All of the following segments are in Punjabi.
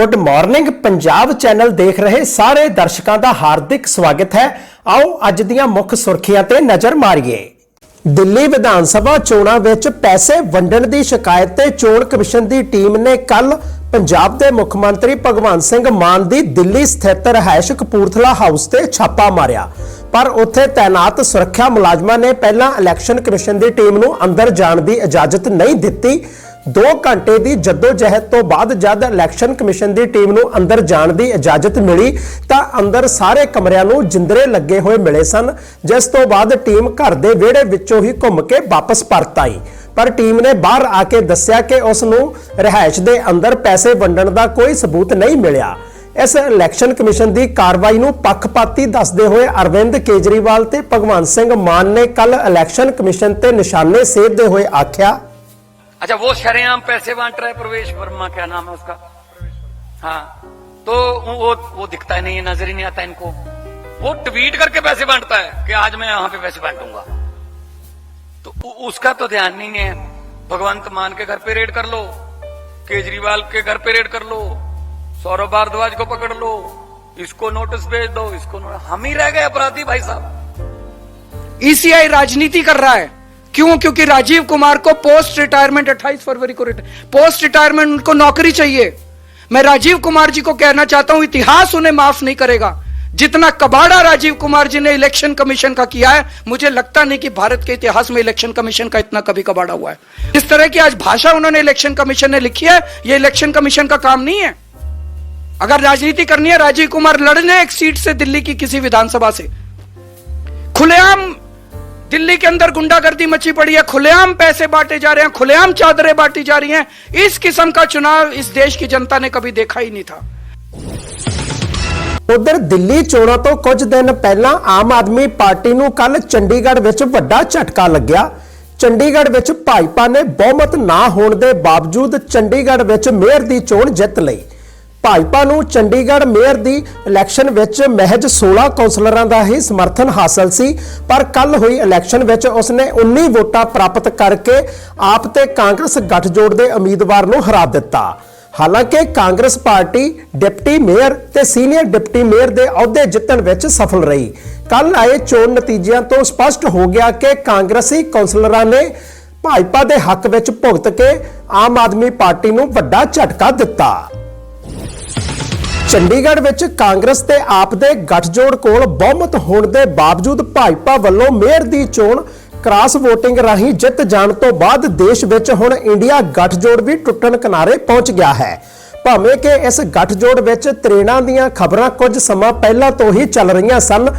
ਗੁੱਡ ਮਾਰਨਿੰਗ ਪੰਜਾਬ ਚੈਨਲ ਦੇਖ ਰਹੇ ਸਾਰੇ ਦਰਸ਼ਕਾਂ ਦਾ ਹਾਰਦਿਕ ਸਵਾਗਤ ਹੈ। ਆਓ ਅੱਜ ਦੀਆਂ ਮੁੱਖ ਸੁਰਖੀਆਂ ਤੇ ਨਜ਼ਰ ਮਾਰੀਏ। ਦਿੱਲੀ ਵਿਧਾਨ ਸਭਾ ਚੋਣਾਂ ਵਿੱਚ ਪੈਸੇ ਵੰਡਣ ਦੀ ਸ਼ਿਕਾਇਤ ਤੇ ਚੋਣ ਕਮਿਸ਼ਨ ਦੀ ਟੀਮ ਨੇ ਕੱਲ ਪੰਜਾਬ ਦੇ ਮੁੱਖ ਮੰਤਰੀ ਭਗਵੰਤ ਸਿੰਘ ਮਾਨ ਦੀ ਦਿੱਲੀ ਸਥਿਤ ਰਿਹਾਇਸ਼ ਕਪੂਰਥਲਾ ਹਾਊਸ ਤੇ ਛਾਪਾ ਮਾਰਿਆ। ਪਰ ਉੱਥੇ ਤਾਇਨਾਤ ਸੁਰੱਖਿਆ ਮੁਲਾਜ਼ਮਾਂ ਨੇ ਪਹਿਲਾਂ ਇਲੈਕਸ਼ਨ ਕਮਿਸ਼ਨ ਦੀ ਟੀਮ ਨੂੰ ਅੰਦਰ ਜਾਣ ਦੀ ਇਜਾਜ਼ਤ ਨਹੀਂ ਦਿੱਤੀ। 2 ਘੰਟੇ ਦੀ ਜਹਿਦ ਤੋਂ ਬਾਅਦ ਜਦ ਇਲੈਕਸ਼ਨ ਕਮਿਸ਼ਨ ਦੀ ਟੀਮ ਨੂੰ ਅੰਦਰ ਜਾਣ ਦੀ ਇਜਾਜ਼ਤ ਮਿਲੀ, ਤਾਂ ਅੰਦਰ ਸਾਰੇ ਕਮਰਿਆਂ ਨੂੰ ਜਿੰਦਰੇ ਲੱਗੇ ਹੋਏ ਮਿਲੇ ਸਨ, ਜਿਸ ਤੋਂ ਬਾਅਦ ਟੀਮ ਘਰ ਦੇ ਵਿਹੜੇ ਵਿੱਚੋਂ ਹੀ ਘੁੰਮ ਕੇ ਵਾਪਸ ਪਰਤ ਆਈ। ਪਰ ਟੀਮ ਨੇ ਬਾਹਰ ਆ ਕੇ ਦੱਸਿਆ ਕਿ ਉਸ ਨੂੰ ਰਿਹਾਇਸ਼ ਦੇ ਅੰਦਰ ਪੈਸੇ ਵੰਡਣ ਦਾ ਕੋਈ ਸਬੂਤ ਨਹੀਂ ਮਿਲਿਆ। ਇਸ ਇਲੈਕਸ਼ਨ ਕਮਿਸ਼ਨ ਦੀ ਕਾਰਵਾਈ ਨੂੰ ਪੱਖਪਾਤੀ ਦੱਸਦੇ ਹੋਏ ਅਰਵਿੰਦ ਕੇਜਰੀਵਾਲ ਤੇ ਭਗਵੰਤ ਸਿੰਘ ਮਾਨ ਨੇ ਕੱਲ ਇਲੈਕਸ਼ਨ ਕਮਿਸ਼ਨ ਤੇ ਨਿਸ਼ਾਨੇ ਸੇਧਦੇ ਹੋਏ ਆਖਿਆ अच्छा वो शरेआम पैसे बांट रहा है प्रवेश वर्मा, क्या नाम है उसका? हाँ तो वो वो दिखता ही नहीं है, नज़र ही नहीं आता इनको। वो ट्वीट करके पैसे बांटता है कि आज मैं यहाँ पे पैसे बांटूँगा। तो उसका तो ध्यान नहीं है। भगवंत मान के घर पे रेड कर लो, केजरीवाल के घर पे रेड कर लो, सौरभ भारद्वाज को पकड़ लो, इसको नोटिस भेज दो, इसको हम ही रह गए अपराधी भाई साहब। ईसीआई राजनीति कर रहा है। क्यों? क्योंकि राजीव कुमार को पोस्ट रिटायरमेंट 28 फरवरी को पोस्ट रिटायरमेंट उनको नौकरी चाहिए। मैं राजीव कुमार जी को कहना चाहता हूँ, इतिहास उन्हें माफ़ नहीं करेगा। जितना कबाड़ा राजीव कुमार जी ने इलेक्शन कमीशन का किया है, मुझे लगता नहीं कि भारत के इतिहास में इलेक्शन कमीशन का इतना कभी कबाड़ा हुआ है। इस तरह की आज भाषा उन्होंने इलेक्शन कमीशन ने लिखी है, ये इलेक्शन कमीशन का काम नहीं है। अगर राजनीति करनी है, राजीव कुमार लड़ने एक सीट से दिल्ली की किसी विधानसभा से। खुलेआम दिल्ली के अंदर गुंडागर्दी मची पड़ी है खुलेआम पैसे बांटे जा रहे हैं खुलेआम चादरें बांटी जा रही हैं इस किस्म का चुनाव इस देश की जनता ने कभी देखा ही नहीं था ਉਧਰ ਦਿੱਲੀ ਚੋਣਾਂ ਤੋਂ ਕੁਝ ਦਿਨ ਪਹਿਲਾਂ ਆਮ ਆਦਮੀ ਪਾਰਟੀ ਨੂੰ ਕੱਲ ਚੰਡੀਗੜ੍ਹ ਵਿੱਚ ਵੱਡਾ ਝਟਕਾ ਲੱਗਿਆ ਚੰਡੀਗੜ੍ਹ ਵਿੱਚ ਭਾਜਪਾ ਨੇ ਬਹੁਮਤ ਨਾ ਹੋਣ ਦੇ ਬਾਵਜੂਦ ਚੰਡੀਗੜ੍ਹ ਵਿੱਚ ਮੇਅਰ ਦੀ ਚੋਣ ਜਿੱਤ ਲਈ ਭਾਜਪਾ ਨੂੰ ਚੰਡੀਗੜ੍ਹ ਮੇਅਰ ਦੀ ਇਲੈਕਸ਼ਨ ਵਿੱਚ ਮਹਿਜ 16 ਕੌਂਸਲਰਾਂ ਦਾ ਹੀ ਸਮਰਥਨ ਹਾਸਲ ਸੀ, ਪਰ ਕੱਲ ਹੋਈ ਇਲੈਕਸ਼ਨ ਵਿੱਚ ਉਸਨੇ 19 ਵੋਟਾਂ ਪ੍ਰਾਪਤ ਕਰਕੇ ਆਪ ਤੇ ਕਾਂਗਰਸ ਗੱਠਜੋੜ ਦੇ ਉਮੀਦਵਾਰ ਨੂੰ ਹਰਾ ਦਿੱਤਾ। ਹਾਲਾਂਕਿ ਕਾਂਗਰਸ ਪਾਰਟੀ ਡਿਪਟੀ ਮੇਅਰ ਤੇ ਸੀਨੀਅਰ ਡਿਪਟੀ ਮੇਅਰ ਦੇ ਅਹੁਦੇ ਜਿੱਤਣ ਵਿੱਚ ਸਫਲ ਰਹੀ। ਕੱਲ ਆਏ ਚੋਣ ਨਤੀਜਿਆਂ ਤੋਂ ਸਪਸ਼ਟ ਹੋ ਗਿਆ ਕਿ ਕਾਂਗਰਸੀ ਕੌਂਸਲਰਾਂ ਨੇ ਭਾਜਪਾ ਦੇ ਹੱਕ ਵਿੱਚ ਭੁਗਤ ਕੇ ਆਮ ਆਦਮੀ ਪਾਰਟੀ ਨੂੰ ਵੱਡਾ ਝਟਕਾ ਦਿੱਤਾ। ਚੰਡੀਗੜ੍ਹ ਵਿੱਚ ਕਾਂਗਰਸ ਤੇ ਆਪ ਦੇ ਗੱਠਜੋੜ ਕੋਲ ਬਹੁਮਤ ਹੋਣ ਦੇ ਬਾਵਜੂਦ ਭਾਜਪਾ ਵੱਲੋਂ ਮੇਅਰ ਦੀ ਚੋਣ ਕ੍ਰਾਸ VOTING ਰਾਹੀਂ ਜਿੱਤ ਜਾਣ ਤੋਂ ਬਾਅਦ ਦੇਸ਼ ਵਿੱਚ ਹੁਣ ਇੰਡੀਆ ਗੱਠਜੋੜ ਵੀ ਟੁੱਟਣ ਕਿਨਾਰੇ ਪਹੁੰਚ ਗਿਆ ਹੈ। ਭਾਵੇਂ ਕਿ ਇਸ ਗੱਠਜੋੜ ਵਿੱਚ ਤਰੇੜਾਂ ਦੀਆਂ ਖਬਰਾਂ ਕੁਝ ਸਮਾਂ ਪਹਿਲਾਂ ਤੋਂ ਹੀ ਚੱਲ ਰਹੀਆਂ ਸਨ,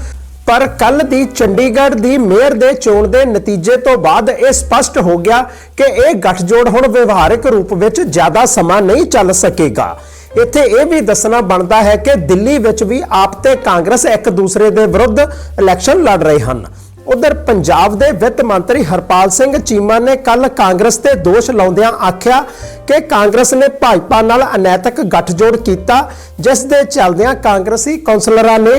ਪਰ ਕੱਲ ਦੀ ਚੰਡੀਗੜ੍ਹ ਦੀ ਮੇਅਰ ਦੇ ਚੋਣ ਦੇ ਨਤੀਜੇ ਤੋਂ ਬਾਅਦ ਇਹ ਸਪਸ਼ਟ ਹੋ ਗਿਆ ਕਿ ਇਹ ਗੱਠਜੋੜ ਹੁਣ ਵਿਵਹਾਰਿਕ ਰੂਪ ਵਿੱਚ ਜ਼ਿਆਦਾ ਸਮਾਂ ਨਹੀਂ ਚੱਲ ਸਕੇਗਾ। ਇੱਥੇ ਇਹ ਵੀ ਦੱਸਣਾ ਬਣਦਾ ਹੈ ਕਿ ਦਿੱਲੀ ਵਿੱਚ ਵੀ ਆਪ ਤੇ ਕਾਂਗਰਸ ਇੱਕ ਦੂਸਰੇ ਦੇ ਵਿਰੁੱਧ ਇਲੈਕਸ਼ਨ ਲੜ ਰਹੇ ਹਨ। ਉਧਰ ਪੰਜਾਬ ਦੇ ਵਿੱਤ ਮੰਤਰੀ ਹਰਪਾਲ ਸਿੰਘ ਚੀਮਾ ਨੇ ਕੱਲ ਕਾਂਗਰਸ ਤੇ ਦੋਸ਼ ਲਾਉਂਦਿਆਂ ਆਖਿਆ ਕਿ ਕਾਂਗਰਸ ਨੇ ਭਾਜਪਾ ਨਾਲ ਅਨੈਤਿਕ ਗੱਠਜੋੜ ਕੀਤਾ, ਜਿਸ ਦੇ ਚੱਲਦਿਆਂ ਕਾਂਗਰਸੀ ਕੌਂਸਲਰਾਂ ਨੇ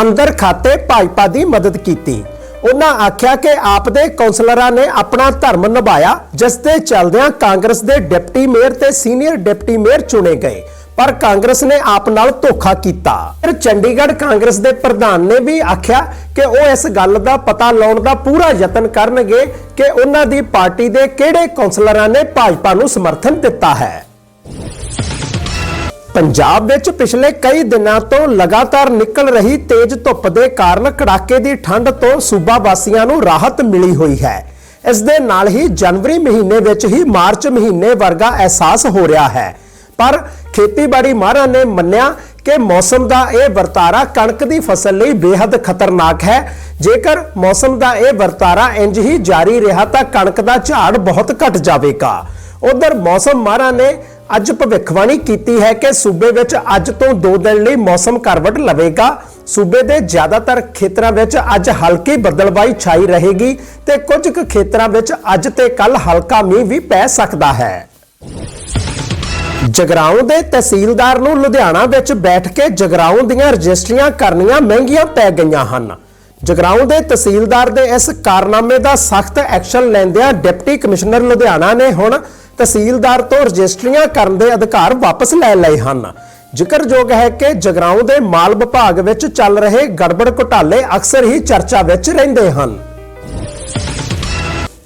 ਅੰਦਰ ਖਾਤੇ ਭਾਜਪਾ ਦੀ ਮਦਦ ਕੀਤੀ। ਉਹਨਾਂ ਆਖਿਆ ਕਿ ਆਪ ਦੇ ਕੌਂਸਲਰਾਂ ਨੇ ਆਪਣਾ ਧਰਮ ਨਿਭਾਇਆ, ਜਿਸ ਦੇ ਚੱਲਦਿਆਂ ਕਾਂਗਰਸ ਦੇ ਡਿਪਟੀ ਮੇਅਰ ਤੇ ਸੀਨੀਅਰ ਡਿਪਟੀ ਮੇਅਰ ਚੁਣੇ ਗਏ, ਪਰ ਕਾਂਗਰਸ ਨੇ ਆਪ ਨਾਲ ਧੋਖਾ ਕੀਤਾ। ਫਿਰ ਚੰਡੀਗੜ੍ਹ ਕਾਂਗਰਸ ਦੇ ਪ੍ਰਧਾਨ ਨੇ ਵੀ ਆਖਿਆ ਕਿ ਉਹ ਇਸ ਗੱਲ ਦਾ ਪਤਾ ਲਾਉਣ ਦਾ ਪੂਰਾ ਯਤਨ ਕਰਨਗੇ ਕਿ ਉਹਨਾਂ ਦੀ ਪਾਰਟੀ ਦੇ ਕਿਹੜੇ ਕੌਂਸਲਰਾਂ ਨੇ ਭਾਜਪਾ ਨੂੰ ਸਮਰਥਨ ਦਿੱਤਾ ਹੈ। ਪੰਜਾਬ ਵਿੱਚ ਪਿਛਲੇ ਕਈ ਦਿਨਾਂ ਤੋਂ ਲਗਾਤਾਰ ਨਿਕਲ ਰਹੀ ਤੇਜ਼ ਧੁੱਪ ਦੇ ਕਾਰਨ ਕੜਾਕੇ ਦੀ ਠੰਡ ਤੋਂ ਸੂਬਾ ਵਾਸੀਆਂ ਨੂੰ ਰਾਹਤ ਮਿਲੀ ਹੋਈ ਹੈ। ਇਸ ਦੇ ਨਾਲ ਹੀ ਜਨਵਰੀ ਮਹੀਨੇ ਵਿੱਚ ਹੀ ਮਾਰਚ ਮਹੀਨੇ ਵਰਗਾ ਅਹਿਸਾਸ ਹੋ ਰਿਹਾ ਹੈ। ਪਰ ਖੇਤੀਬਾੜੀ ਮਾਹਰਾਂ ਨੇ ਮੰਨਿਆ ਕਿ ਮੌਸਮ ਦਾ ਇਹ ਵਰਤਾਰਾ ਕਣਕ ਦੀ ਫਸਲ ਲਈ ਬੇहद ਖਤਰਨਾਕ ਹੈ। ਜੇਕਰ ਮੌਸਮ ਦਾ ਇਹ ਵਰਤਾਰਾ ਇੰਜ ਹੀ ਜਾਰੀ ਰਿਹਾ ਤਾਂ ਕਣਕ ਦਾ ਝਾੜ ਬਹੁਤ ਘਟ ਜਾਵੇਗਾ। ਉਧਰ ਮੌਸਮ ਮਾਹਰਾਂ ਨੇ ਅੱਜ ਭਵਿੱਖਬਾਣੀ ਕੀਤੀ ਹੈ ਕਿ ਸੂਬੇ ਵਿੱਚ ਅੱਜ ਤੋਂ 2 ਦਿਨ ਲਈ ਮੌਸਮ ਕਰਵਟ ਲਵੇਗਾ। ਸੂਬੇ ਦੇ ਜ਼ਿਆਦਾਤਰ ਖੇਤਰਾਂ ਵਿੱਚ ਅੱਜ ਹਲਕੀ ਬੱਦਲਬਾਈ ਛਾਈ ਰਹੇਗੀ ਤੇ ਕੁਝ ਕੁ ਖੇਤਰਾਂ ਵਿੱਚ ਅੱਜ ਤੇ ਕੱਲ ਹਲਕਾ ਮੀਂਹ ਵੀ ਪੈ ਸਕਦਾ ਹੈ। ਜਗਰਾਉਂ ਦੇ ਤਹਿਸੀਲਦਾਰ ਨੂੰ ਲੁਧਿਆਣਾ ਵਿੱਚ ਬੈਠ ਕੇ ਜਗਰਾਉਂ ਦੀਆਂ ਰਜਿਸਟਰੀਆਂ ਕਰਨੀਆਂ ਮਹਿੰਗੀਆਂ ਪੈ ਗਈਆਂ ਹਨ। ਜਗਰਾਉਂ ਦੇ ਤਹਿਸੀਲਦਾਰ ਦੇ ਇਸ ਕਾਰਨਾਮੇ ਦਾ ਸਖਤ ਐਕਸ਼ਨ ਲੈਂਦਿਆਂ ਡਿਪਟੀ ਕਮਿਸ਼ਨਰ ਲੁਧਿਆਣਾ ਨੇ ਹੁਣ ਤਹਿਸੀਲਦਾਰ ਤੋਂ ਰਜਿਸਟਰੀਆਂ ਕਰਨ ਦੇ ਅਧਿਕਾਰ ਵਾਪਸ ਲੈ ਲਏ ਹਨ। ਜ਼ਿਕਰਯੋਗ ਹੈ ਕਿ ਜਗਰਾਉਂ ਦੇ ਮਾਲ ਵਿਭਾਗ ਵਿੱਚ ਚੱਲ ਰਹੇ ਗੜਬੜ ਘੁਟਾਲੇ ਅਕਸਰ ਹੀ ਚਰਚਾ ਵਿੱਚ ਰਹਿੰਦੇ ਹਨ।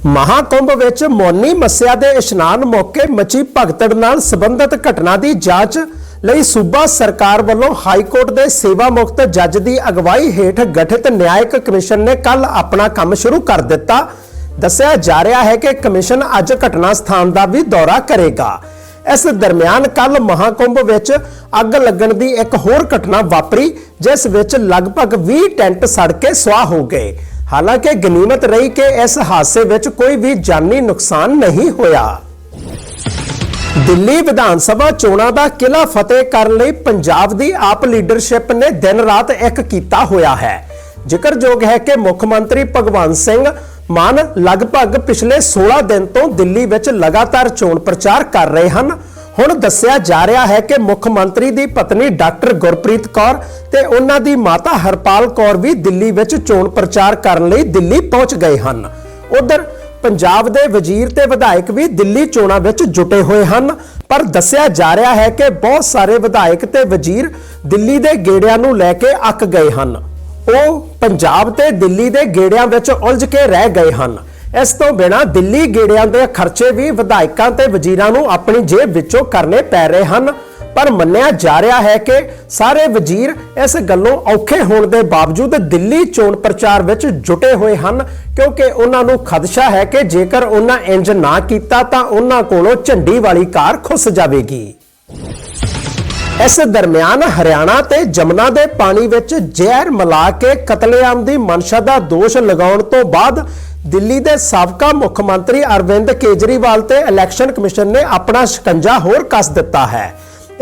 ਮਹਾਕੁੰਭ ਵਿੱਚ ਮੌਨੀ ਮੱਸਿਆ ਦੇ ਇਸ਼ਨਾਨ ਮੌਕੇ ਮਚੀ ਭਗਤੜ ਨਾਲ ਸੰਬੰਧਿਤ ਘਟਨਾ ਦੀ ਜਾਂਚ ਲਈ ਸੂਬਾ ਸਰਕਾਰ ਵੱਲੋਂ ਹਾਈ ਕੋਰਟ ਦੇ ਸੇਵਾ ਮੁਕਤ ਜੱਜ ਦੀ ਅਗਵਾਈ ਹੇਠ ਗਠਿਤ ਨਿਆਇਕ ਕਮਿਸ਼ਨ ਨੇ ਕੱਲ ਆਪਣਾ ਕੰਮ ਸ਼ੁਰੂ ਕਰ ਦਿੱਤਾ। ਦੱਸਿਆ ਜਾ ਰਿਹਾ ਹੈ ਕਿ ਕਮਿਸ਼ਨ ਅੱਜ ਘਟਨਾ ਸਥਾਨ ਦਾ ਵੀ ਦੌਰਾ ਕਰੇਗਾ। ਇਸ ਦਰਮਿਆਨ ਕੱਲ ਮਹਾਕੁੰਭ ਵਿੱਚ ਅੱਗ ਲੱਗਣ ਦੀ ਇੱਕ ਹੋਰ ਘਟਨਾ ਵਾਪਰੀ, ਜਿਸ ਵਿੱਚ ਲਗਭਗ 20 ਟੈਂਟ ਸੜ ਕੇ ਸੁਆਹ ਹੋ ਗਏ। ਹਾਲਾਂਕਿ ਗਨੀਮਤ ਰਹੀ ਕਿ ਇਸ ਹਾਦਸੇ ਵਿੱਚ ਕੋਈ ਵੀ ਜਾਨੀ ਨੁਕਸਾਨ ਨਹੀਂ ਹੋਇਆ। ਦਿੱਲੀ ਵਿਧਾਨ ਸਭਾ ਚੋਣਾਂ ਦਾ ਕਿਲਾ ਫਤਿਹ ਕਰਨ ਲਈ ਪੰਜਾਬ ਦੀ ਆਪ ਲੀਡਰਸ਼ਿਪ ਨੇ ਦਿਨ ਰਾਤ ਇੱਕ ਕੀਤਾ ਹੋਇਆ ਹੈ। ਜ਼ਿਕਰਯੋਗ ਹੈ ਕਿ ਮੁੱਖ ਮੰਤਰੀ ਭਗਵੰਤ ਸਿੰਘ ਮਾਨ ਲਗਭਗ ਪਿਛਲੇ 16 ਦਿਨ ਤੋਂ ਦਿੱਲੀ ਵਿੱਚ ਲਗਾਤਾਰ ਚੋਣ ਪ੍ਰਚਾਰ ਕਰ ਰਹੇ ਹਨ। ਹੁਣ ਦੱਸਿਆ ਜਾ ਰਿਹਾ ਹੈ ਕਿ ਮੁੱਖ ਮੰਤਰੀ ਦੀ ਪਤਨੀ ਡਾਕਟਰ ਗੁਰਪ੍ਰੀਤ ਕੌਰ ਤੇ ਉਹਨਾਂ ਦੀ ਮਾਤਾ ਹਰਪਾਲ ਕੌਰ ਵੀ ਦਿੱਲੀ ਵਿੱਚ ਚੋਣ ਪ੍ਰਚਾਰ ਕਰਨ ਲਈ ਦਿੱਲੀ ਪਹੁੰਚ ਗਏ ਹਨ। ਉਧਰ ਪੰਜਾਬ ਦੇ ਵਜ਼ੀਰ ਤੇ ਵਿਧਾਇਕ ਵੀ ਦਿੱਲੀ ਚੋਣਾਂ ਵਿੱਚ ਜੁਟੇ ਹੋਏ ਹਨ। ਪਰ ਦੱਸਿਆ ਜਾ ਰਿਹਾ ਹੈ ਕਿ ਬਹੁਤ ਸਾਰੇ ਵਿਧਾਇਕ ਤੇ ਵਜ਼ੀਰ ਦਿੱਲੀ ਦੇ ਗੇੜਿਆਂ ਨੂੰ ਲੈ ਕੇ ਅੱਕ ਗਏ ਹਨ। ਉਹ ਪੰਜਾਬ ਤੇ ਦਿੱਲੀ ਦੇ ਗੇੜਿਆਂ ਵਿੱਚ ਉਲਝ ਕੇ ਰਹਿ ਗਏ ਹਨ। ਇਸ ਤੋਂ ਬਿਨਾਂ ਦਿੱਲੀ ਗੇੜਿਆਂ ਦੇ ਖਰਚੇ ਵੀ ਵਿਧਾਇਕਾਂ ਤੇ ਵਜ਼ੀਰਾਂ ਨੂੰ ਆਪਣੀ ਜੇਬ ਵਿੱਚੋਂ ਕਰਨੇ ਪੈ ਰਹੇ ਹਨ। ਪਰ ਮੰਨਿਆ ਜਾ ਰਿਹਾ ਹੈ ਕਿ ਸਾਰੇ ਵਜ਼ੀਰ ਇਸ ਗੱਲੋਂ ਔਖੇ ਹੋਣ ਦੇ ਬਾਵਜੂਦ ਦਿੱਲੀ ਚੋਣ ਪ੍ਰਚਾਰ ਵਿੱਚ ਜੁਟੇ ਹੋਏ ਹਨ, ਕਿਉਂਕਿ ਉਹਨਾਂ ਨੂੰ ਖਦਸ਼ਾ ਹੈ ਕਿ ਜੇਕਰ ਉਹਨਾਂ ਇੰਜ ਨਾ ਕੀਤਾ ਤਾਂ ਉਹਨਾਂ ਕੋਲੋਂ ਝੰਡੀ ਵਾਲੀ ਕਾਰ ਖੁੱਸ ਜਾਵੇਗੀ। ਇਸ ਦਰਮਿਆਨ ਹਰਿਆਣਾ ਤੇ ਜਮਨਾ ਦੇ ਪਾਣੀ ਵਿੱਚ ਜ਼ਹਿਰ ਮਿਲਾ ਕੇ ਕਤਲੇਆਮ ਦੀ ਮਨਸ਼ਾ ਦਾ ਦੋਸ਼ ਲਗਾਉਣ ਤੋਂ ਬਾਅਦ ਦਿੱਲੀ ਦੇ ਸਾਬਕਾ ਮੁੱਖ ਮੰਤਰੀ ਅਰਵਿੰਦ ਕੇਜਰੀਵਾਲ ਤੇ ਇਲੈਕਸ਼ਨ ਕਮਿਸ਼ਨ ਨੇ ਆਪਣਾ ਸ਼ਿਕੰਜਾ ਹੋਰ ਕੱਸ ਦਿੱਤਾ ਹੈ।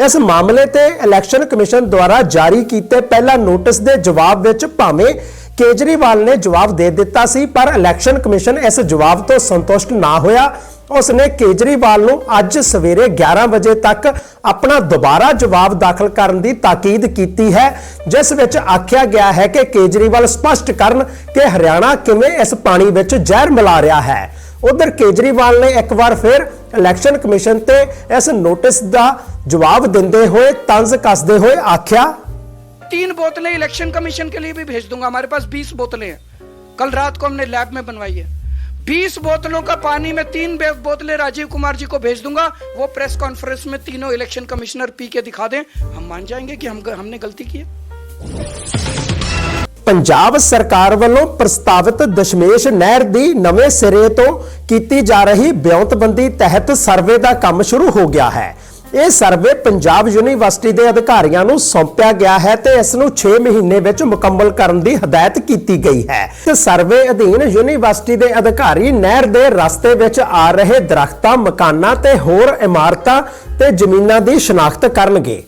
ਇਸ ਮਾਮਲੇ ਤੇ ਇਲੈਕਸ਼ਨ ਕਮਿਸ਼ਨ ਦੁਆਰਾ ਜਾਰੀ ਕੀਤੇ ਪਹਿਲਾ ਨੋਟਿਸ ਦੇ ਜਵਾਬ ਵਿੱਚ ਭਾਵੇਂ ਕੇਜਰੀਵਾਲ ਨੇ ਜਵਾਬ ਦੇ ਦਿੱਤਾ ਸੀ, ਪਰ ਇਲੈਕਸ਼ਨ ਕਮਿਸ਼ਨ ਇਸ ਜਵਾਬ ਤੋਂ ਸੰਤੁਸ਼ਟ ਨਾ ਹੋਇਆ। ਉਸ ਨੇ ਕੇਜਰੀਵਾਲ ਨੂੰ ਅੱਜ ਸਵੇਰੇ 11 ਵਜੇ ਤੱਕ ਆਪਣਾ ਦੁਬਾਰਾ ਜਵਾਬ ਦਾਖਲ ਕਰਨ ਦੀ ਤਾਕੀਦ ਕੀਤੀ ਹੈ, ਜਿਸ ਵਿੱਚ ਆਖਿਆ ਗਿਆ ਹੈ ਕਿ ਕੇਜਰੀਵਾਲ ਸਪਸ਼ਟ ਕਰਨ ਕਿ ਹਰਿਆਣਾ ਕਿਵੇਂ ਇਸ ਪਾਣੀ ਵਿੱਚ ਜ਼ਹਿਰ ਮਿਲਾ ਰਿਹਾ ਹੈ। ਉਧਰ ਕੇਜਰੀਵਾਲ ਨੇ ਇੱਕ ਵਾਰ ਫਿਰ ਇਲੈਕਸ਼ਨ ਕਮਿਸ਼ਨ ਤੇ ਇਸ ਨੋਟਿਸ ਦਾ ਜਵਾਬ ਦਿੰਦੇ ਹੋਏ ਤੰਜ਼ ਕੱਸਦੇ ਹੋਏ ਆਖਿਆ तीन बोतलें इलेक्शन कमीशन के लिए भी भेज दूंगा हमारे पास 20 बोतलें हैं कल रात को हमने लैब में बनवाई है 20 बोतलों का पानी में तीन बे- बोतलें राजीव कुमार जी को भेज दूंगा वो प्रेस कॉन्फ्रेंस में तीनों इलेक्शन कमिश्नर पी के दिखा दें हम मान जाएंगे कि हम हमने गलती की है ਪੰਜਾਬ ਸਰਕਾਰ ਵੱਲੋਂ ਪ੍ਰਸਤਾਵਿਤ ਦਸ਼ਮੇਸ਼ ਨਹਿਰ ਦੀ ਨਵੇਂ ਸਿਰੇ ਤੋਂ ਕੀਤੀ ਜਾ ਰਹੀ ਬਿਉਂਤਬੰਦੀ ਤਹਿਤ ਸਰਵੇ ਦਾ ਕੰਮ ਸ਼ੁਰੂ ਹੋ ਗਿਆ ਹੈ ਇਹ ਸਰਵੇ ਪੰਜਾਬ ਯੂਨੀਵਰਸਿਟੀ ਦੇ ਅਧਿਕਾਰੀਆਂ ਨੂੰ ਸੌਂਪਿਆ ਗਿਆ ਹੈ ਤੇ ਇਸ ਨੂੰ 6 ਮਹੀਨੇ ਵਿੱਚ ਮੁਕੰਮਲ ਕਰਨ ਦੀ ਹਦਾਇਤ ਕੀਤੀ ਗਈ ਹੈ। ਤੇ ਸਰਵੇ ਅਧੀਨ ਯੂਨੀਵਰਸਿਟੀ ਦੇ ਅਧਿਕਾਰੀ ਨਹਿਰ ਦੇ ਰਸਤੇ ਵਿੱਚ ਆ ਰਹੇ ਦਰਖਤਾਂ, ਮਕਾਨਾਂ ਤੇ ਹੋਰ ਇਮਾਰਤਾਂ ਤੇ ਜ਼ਮੀਨਾਂ ਦੀ ਸ਼ਨਾਖਤ ਕਰਨਗੇ।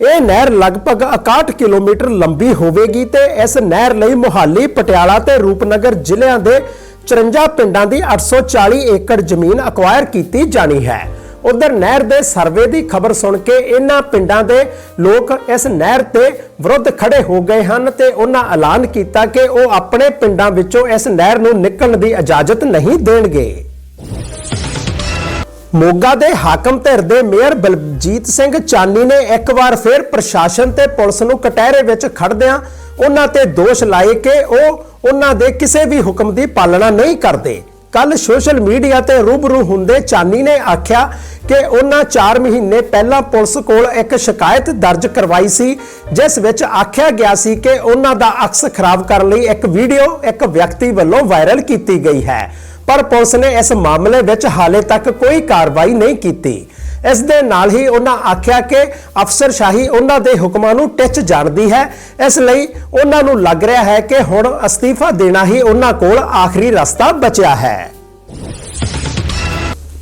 ਇਹ ਨਹਿਰ ਲਗਭਗ 61 ਕਿਲੋਮੀਟਰ ਲੰਬੀ ਹੋਵੇਗੀ ਤੇ ਇਸ ਨਹਿਰ ਲਈ ਮੁਹਾਲੀ, ਪਟਿਆਲਾ ਤੇ ਰੂਪਨਗਰ ਜ਼ਿਲ੍ਹਿਆਂ ਦੇ 54 ਪਿੰਡਾਂ ਦੀ 840 ਏਕੜ ਜ਼ਮੀਨ ਅਕਵਾਇਰ ਕੀਤੀ ਜਾਣੀ ਹੈ। ਉਧਰ ਨਹਿਰ ਦੇ ਸਰਵੇ ਦੀ ਖਬਰ ਸੁਣ ਕੇ ਇਹਨਾਂ ਪਿੰਡਾਂ ਦੇ ਲੋਕ ਇਸ ਨਹਿਰ ਤੇ ਵਿਰੁੱਧ ਖੜੇ ਹੋ ਗਏ ਹਨ ਤੇ ਉਹਨਾਂ ਐਲਾਨ ਕੀਤਾ ਕਿ ਉਹ ਆਪਣੇ ਪਿੰਡਾਂ ਵਿੱਚੋਂ ਇਸ ਨਹਿਰ ਨੂੰ ਨਿਕਲਣ ਦੀ ਇਜਾਜ਼ਤ ਨਹੀਂ ਦੇਣਗੇ। ਮੋਗਾ ਦੇ ਹਾਕਮ ਧਿਰ ਦੇ ਮੇਅਰ ਬਲਜੀਤ ਸਿੰਘ ਚਾਨੀ ਨੇ ਇੱਕ ਵਾਰ ਫਿਰ ਪ੍ਰਸ਼ਾਸਨ ਤੇ ਪੁਲਿਸ ਨੂੰ ਕਟਹਿਰੇ ਵਿੱਚ ਖੜਦਿਆਂ ਉਹਨਾਂ ਤੇ ਦੋਸ਼ ਲਾਏ ਕਿ ਉਹ ਉਹਨਾਂ ਦੇ ਕਿਸੇ ਵੀ ਹੁਕਮ ਦੀ ਪਾਲਣਾ ਨਹੀਂ ਕਰਦੇ। ਕੱਲ ਸੋਸ਼ਲ ਮੀਡੀਆ ਤੇ ਰੂਬਰੂ ਹੁੰਦੇ ਚਾਨੀ ਨੇ ਆਖਿਆ ਕਿ ਉਹਨਾਂ 4 ਮਹੀਨੇ ਪਹਿਲਾਂ ਪੁਲਿਸ ਕੋਲ ਇੱਕ ਸ਼ਿਕਾਇਤ ਦਰਜ ਕਰਵਾਈ ਸੀ, ਜਿਸ ਵਿੱਚ ਆਖਿਆ ਗਿਆ ਸੀ ਕਿ ਉਹਨਾਂ ਦਾ ਅਕਸ ਖਰਾਬ ਕਰਨ ਲਈ ਇੱਕ ਵੀਡੀਓ ਇੱਕ ਵਿਅਕਤੀ ਵੱਲੋਂ ਵਾਇਰਲ ਕੀਤੀ ਗਈ ਹੈ। ਪਰ ਪੁਲਿਸ ਨੇ ਇਸ ਮਾਮਲੇ ਵਿੱਚ ਹਾਲੇ ਤੱਕ ਕੋਈ ਕਾਰਵਾਈ ਨਹੀਂ ਕੀਤੀ। ਇਸ ਦੇ ਨਾਲ ਹੀ ਉਹਨਾਂ ਆਖਿਆ ਕਿ ਅਫਸਰਸ਼ਾਹੀ ਉਹਨਾਂ ਦੇ ਹੁਕਮਾਂ ਨੂੰ ਟਿੱਚ ਜਾਣਦੀ ਹੈ। ਇਸ ਲਈ ਉਹਨਾਂ ਨੂੰ ਲੱਗ ਰਿਹਾ ਹੈ ਕਿ ਹੁਣ ਅਸਤੀਫਾ ਦੇਣਾ ਹੀ ਉਹਨਾਂ ਕੋਲ ਆਖਰੀ ਰਸਤਾ ਬਚਿਆ ਹੈ।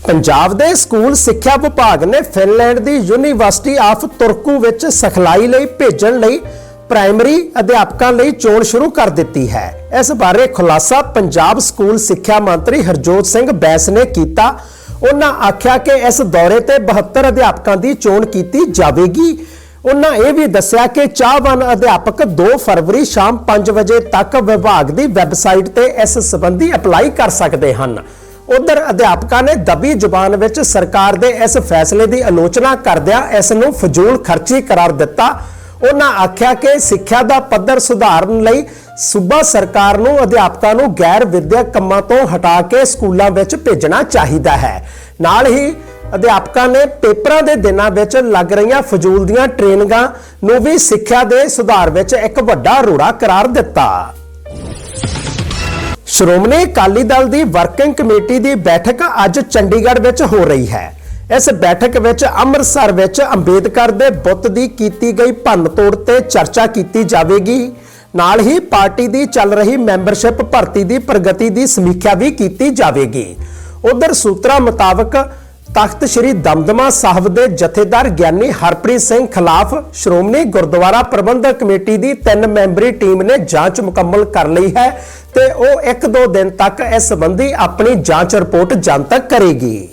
ਪੰਜਾਬ ਦੇ ਸਕੂਲ ਸਿੱਖਿਆ ਵਿਭਾਗ ਨੇ ਫਿਨਲੈਂਡ ਦੀ ਯੂਨੀਵਰਸਿਟੀ ਆਫ ਤੁਰਕੂ ਵਿੱਚ ਸਿਖਲਾਈ ਲਈ ਭੇਜਣ ਲਈ ਪ੍ਰਾਇਮਰੀ ਅਧਿਆਪਕਾਂ ਲਈ ਚੋਣ ਸ਼ੁਰੂ ਕਰ ਦਿੱਤੀ ਹੈ। ਇਸ ਬਾਰੇ ਖੁਲਾਸਾ ਪੰਜਾਬ ਸਕੂਲ ਸਿੱਖਿਆ ਮੰਤਰੀ ਹਰਜੋਤ ਸਿੰਘ ਬੈਂਸ ਨੇ ਕੀਤਾ। ਉਹਨਾਂ ਆਖਿਆ ਕਿ ਇਸ ਦੌਰੇ ਤੇ 72 ਅਧਿਆਪਕਾਂ ਦੀ ਚੋਣ ਕੀਤੀ ਜਾਵੇਗੀ। ਉਹਨਾਂ ਇਹ ਵੀ ਦੱਸਿਆ ਕਿ ਚਾਹਵਾਨ ਅਧਿਆਪਕ 2 ਫਰਵਰੀ ਸ਼ਾਮ 5 ਵਜੇ ਤੱਕ ਵਿਭਾਗ ਦੀ ਵੈਬਸਾਈਟ ਤੇ ਇਸ ਸੰਬੰਧੀ ਅਪਲਾਈ ਕਰ ਸਕਦੇ ਹਨ। ਉਧਰ ਅਧਿਆਪਕਾਂ ਨੇ ਦਬੀ ਜ਼ੁਬਾਨ ਵਿੱਚ ਸਰਕਾਰ ਦੇ ਇਸ ਫੈਸਲੇ ਦੀ ਆਲੋਚਨਾ ਕਰਦਿਆਂ ਇਸ ਨੂੰ ਫਜ਼ੂਲ ਖਰਚੀ ਕਰਾਰ ਦਿੱਤਾ। ਉਹਨਾਂ ਆਖਿਆ ਕਿ ਸਿੱਖਿਆ ਦਾ ਪੱਧਰ ਸੁਧਾਰਨ ਲਈ ਸੂਬਾ ਸਰਕਾਰ ਨੂੰ ਅਧਿਆਪਕਾਂ ਨੂੰ ਗੈਰ ਵਿਦਿਅਕ ਕੰਮਾਂ ਤੋਂ ਹਟਾ ਕੇ ਸਕੂਲਾਂ ਵਿੱਚ ਭੇਜਣਾ ਚਾਹੀਦਾ ਹੈ। ਨਾਲ ਹੀ ਅਧਿਆਪਕਾਂ ਨੇ ਪੇਪਰਾਂ ਦੇ ਦਿਨਾਂ ਵਿੱਚ ਲੱਗ ਰਹੀਆਂ ਫਜ਼ੂਲ ਦੀਆਂ ਟ੍ਰੇਨਿੰਗਾਂ ਨੂੰ ਵੀ ਸਿੱਖਿਆ ਦੇ ਸੁਧਾਰ ਵਿੱਚ ਇੱਕ ਵੱਡਾ ਰੋੜਾ ਕਰਾਰ ਦਿੱਤਾ। ਸ਼੍ਰੋਮਣੀ ਅਕਾਲੀ ਦਲ ਦੀ ਵਰਕਿੰਗ ਕਮੇਟੀ ਦੀ ਬੈਠਕ ਅੱਜ ਚੰਡੀਗੜ੍ਹ ਵਿੱਚ ਹੋ ਰਹੀ ਹੈ। ਇਸ ਬੈਠਕ ਵਿੱਚ ਅੰਮ੍ਰਿਤਸਰ ਵਿੱਚ ਅੰਬੇਦਕਰ ਦੇ ਬੁੱਤ ਦੀ ਕੀਤੀ ਗਈ ਭੰਨਤੋੜ ਤੇ ਚਰਚਾ ਕੀਤੀ ਜਾਵੇਗੀ। ਨਾਲ ਹੀ ਪਾਰਟੀ ਦੀ ਚੱਲ ਰਹੀ ਮੈਂਬਰਸ਼ਿਪ ਭਰਤੀ ਦੀ ਪ੍ਰਗਤੀ ਦੀ ਸਮੀਖਿਆ ਵੀ ਕੀਤੀ ਜਾਵੇਗੀ। ਉਧਰ ਸੂਤਰਾਂ ਮੁਤਾਬਕ ਤਖਤ ਸ੍ਰੀ ਦਮਦਮਾ ਸਾਹਿਬ ਦੇ ਜਥੇਦਾਰ ਗਿਆਨੀ ਹਰਪ੍ਰੀਤ ਸਿੰਘ ਖਿਲਾਫ ਸ਼੍ਰੋਮਣੀ ਗੁਰਦੁਆਰਾ ਪ੍ਰਬੰਧਕ ਕਮੇਟੀ ਦੀ ਤਿੰਨ ਮੈਂਬਰੀ ਟੀਮ ਨੇ ਜਾਂਚ ਮੁਕੰਮਲ ਕਰ ਲਈ ਹੈ ਤੇ ਉਹ 1-2 ਦਿਨ ਤੱਕ ਇਸ ਸੰਬੰਧੀ ਆਪਣੀ ਜਾਂਚ ਰਿਪੋਰਟ ਜਨਤਕ ਕਰੇਗੀ।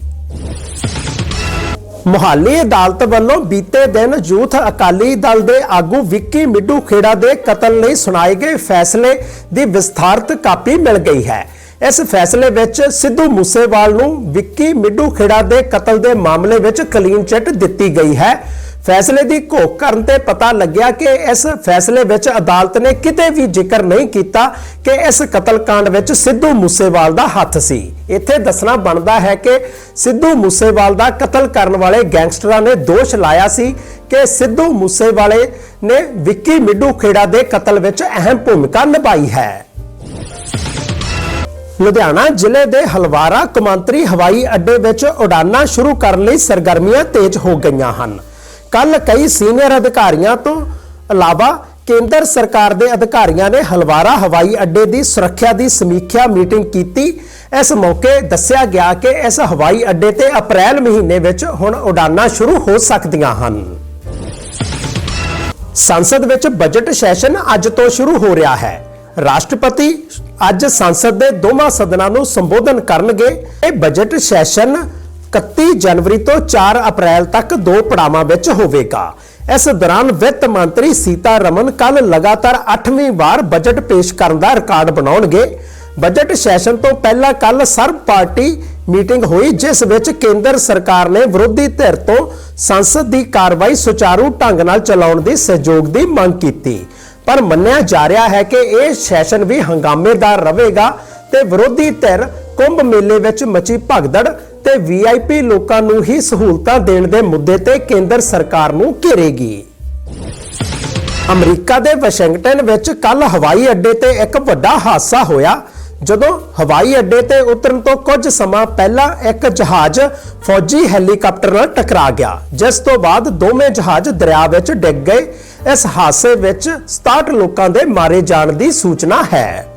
ਮੁਹਾਲੀ ਅਦਾਲਤ ਵੱਲੋਂ ਬੀਤੇ ਦਿਨ ਯੂਥ ਅਕਾਲੀ ਦਲ ਦੇ ਆਗੂ ਵਿੱਕੀ ਮਿੱਡੂ ਖੇੜਾ ਦੇ ਕਤਲ ਲਈ ਸੁਣਾਏ ਗਏ ਫੈਸਲੇ ਦੀ ਵਿਸਥਾਰਤ ਕਾਪੀ ਮਿਲ ਗਈ ਹੈ। ਇਸ ਫੈਸਲੇ ਵਿੱਚ ਸਿੱਧੂ ਮੂਸੇਵਾਲ ਨੂੰ ਵਿੱਕੀ ਮਿੱਡੂ ਖੇੜਾ ਦੇ ਕਤਲ ਦੇ ਮਾਮਲੇ ਵਿੱਚ ਕਲੀਨ ਚਿੱਟ ਦਿੱਤੀ ਗਈ ਹੈ। ਫੈਸਲੇ ਦੀ ਘੋਖ ਕਰਨ ਤੇ ਪਤਾ ਲੱਗਿਆ ਕਿ ਇਸ ਫੈਸਲੇ ਵਿੱਚ ਅਦਾਲਤ ਨੇ ਕਿਤੇ ਵੀ ਜ਼ਿਕਰ ਨਹੀਂ ਕੀਤਾ ਕਿ ਇਸ ਕਤਲकांड ਵਿੱਚ ਸਿੱਧੂ ਮੂਸੇਵਾਲ ਦਾ ਹੱਥ ਸੀ। ਇੱਥੇ ਦੱਸਣਾ ਬਣਦਾ ਹੈ ਕਿ ਸਿੱਧੂ ਮੂਸੇਵਾਲ ਦਾ ਕਤਲ ਕਰਨ ਵਾਲੇ ਗੈਂਗਸਟਰਾਂ ਨੇ ਦੋਸ਼ ਲਾਇਆ ਸੀ ਕਿ ਸਿੱਧੂ ਮੂਸੇਵਾਲੇ ਨੇ ਵਿੱਕੀ ਮਿੱਡੂ ਖੇੜਾ ਦੇ ਕਤਲ ਵਿੱਚ ਅਹਿਮ ਭੂਮਿਕਾ ਨਿਭਾਈ ਹੈ। ਲੁਧਿਆਣਾ ਜ਼ਿਲ੍ਹੇ ਦੇ ਹਲਵਾਰਾ ਕਮਾਂਤਰੀ ਹਵਾਈ ਅੱਡੇ ਵਿੱਚ ਉਡਾਨਾਂ ਸ਼ੁਰੂ ਕਰਨ ਲਈ ਸਰਗਰਮੀਆਂ ਤੇਜ਼ ਹੋ ਗਈਆਂ ਹਨ। ਕੱਲ ਕਈ ਸੀਨੀਅਰ ਅਧਿਕਾਰੀਆਂ ਤੋਂ ਇਲਾਵਾ ਕੇਂਦਰ ਸਰਕਾਰ ਦੇ ਅਧਿਕਾਰੀਆਂ ਨੇ ਹਲਵਾਰਾ ਹਵਾਈ ਅੱਡੇ ਦੀ ਸੁਰੱਖਿਆ ਦੀ ਸਮੀਖਿਆ ਮੀਟਿੰਗ ਕੀਤੀ। ਇਸ ਮੌਕੇ ਦੱਸਿਆ ਗਿਆ ਕਿ ਇਸ ਹਵਾਈ ਅੱਡੇ ਤੇ ਅਪ੍ਰੈਲ ਮਹੀਨੇ ਵਿੱਚ ਹੁਣ ਉਡਾਨਾਂ ਸ਼ੁਰੂ ਹੋ ਸਕਦੀਆਂ ਹਨ। ਸੰਸਦ ਵਿੱਚ ਬਜਟ ਸੈਸ਼ਨ ਅੱਜ ਤੋਂ ਸ਼ੁਰੂ ਹੋ ਰਿਹਾ ਹੈ। ਰਾਸ਼ਟਰਪਤੀ ਅੱਜ ਸੰਸਦ ਦੇ ਦੋਵਾਂ ਸਦਨਾਂ ਨੂੰ ਸੰਬੋਧਨ ਕਰਨਗੇ। ਇਹ ਬਜਟ ਸੈਸ਼ਨ 31 ਜਨਵਰੀ ਤੋਂ 4 ਅਪ੍ਰੈਲ ਤੱਕ ਦੋ ਪੜਾਵਾਂ ਵਿੱਚ ਹੋਵੇਗਾ। ਇਸ ਦੌਰਾਨ ਵਿੱਤ ਮੰਤਰੀ ਸੀਤਾ ਰਮਨ ਕੱਲ ਲਗਾਤਾਰ 8ਵੀਂ ਵਾਰ ਬਜਟ ਪੇਸ਼ ਕਰਨ ਦਾ ਰਿਕਾਰਡ ਬਣਾਉਣਗੇ। ਬਜਟ ਸੈਸ਼ਨ ਤੋਂ ਪਹਿਲਾਂ ਕੱਲ ਸਰਬ ਪਾਰਟੀ ਮੀਟਿੰਗ ਹੋਈ, ਜਿਸ ਵਿੱਚ ਕੇਂਦਰ ਸਰਕਾਰ ਨੇ ਵਿਰੋਧੀ ਧਿਰ ਤੋਂ ਸੰਸਦ ਦੀ ਕਾਰਵਾਈ ਸੁਚਾਰੂ ਢੰਗ ਨਾਲ ਚਲਾਉਣ ਦੀ ਸਹਿਯੋਗ ਦੀ ਮੰਗ ਕੀਤੀ। ਪਰ ਮੰਨਿਆ ਜਾ ਰਿਹਾ ਹੈ ਕਿ ਇਹ ਸੈਸ਼ਨ ਵੀ ਹੰਗਾਮੇਦਾਰ ਰਹੇਗਾ ਤੇ ਵਿਰੋਧੀ ਧਿਰ ਕੁੰਭ ਮੇਲੇ ਵਿੱਚ ਮਚੀ ਭਗਦੜ ਤੇ ਵੀਆਈਪੀ ਲੋਕਾਂ ਨੂੰ ਹੀ ਸਹੂਲਤਾਂ ਦੇਣ ਦੇ ਮੁੱਦੇ ਤੇ ਕੇਂਦਰ ਸਰਕਾਰ ਨੂੰ ਘੇਰੇਗੀ। ਅਮਰੀਕਾ ਦੇ ਵਾਸ਼ਿੰਗਟਨ ਵਿੱਚ ਕੱਲ ਹਵਾਈ ਅੱਡੇ ਤੇ ਇੱਕ ਵੱਡਾ ਹਾਦਸਾ ਹੋਇਆ, ਜਦੋਂ ਹਵਾਈ ਅੱਡੇ ਤੇ ਉਤਰਨ ਤੋਂ ਕੁਝ ਸਮਾਂ ਪਹਿਲਾਂ ਇੱਕ ਜਹਾਜ਼ ਫੌਜੀ ਹੈਲੀਕਾਪਟਰ ਨਾਲ ਟਕਰਾ ਗਿਆ, ਜਿਸ ਤੋਂ ਬਾਅਦ ਦੋਵੇਂ ਜਹਾਜ਼ ਦਰਿਆ ਵਿੱਚ ਡਿੱਗ ਗਏ। ਇਸ ਹਾਦਸੇ ਵਿੱਚ 67 ਲੋਕਾਂ ਦੇ ਮਾਰੇ ਜਾਣ ਦੀ ਸੂਚਨਾ ਹੈ।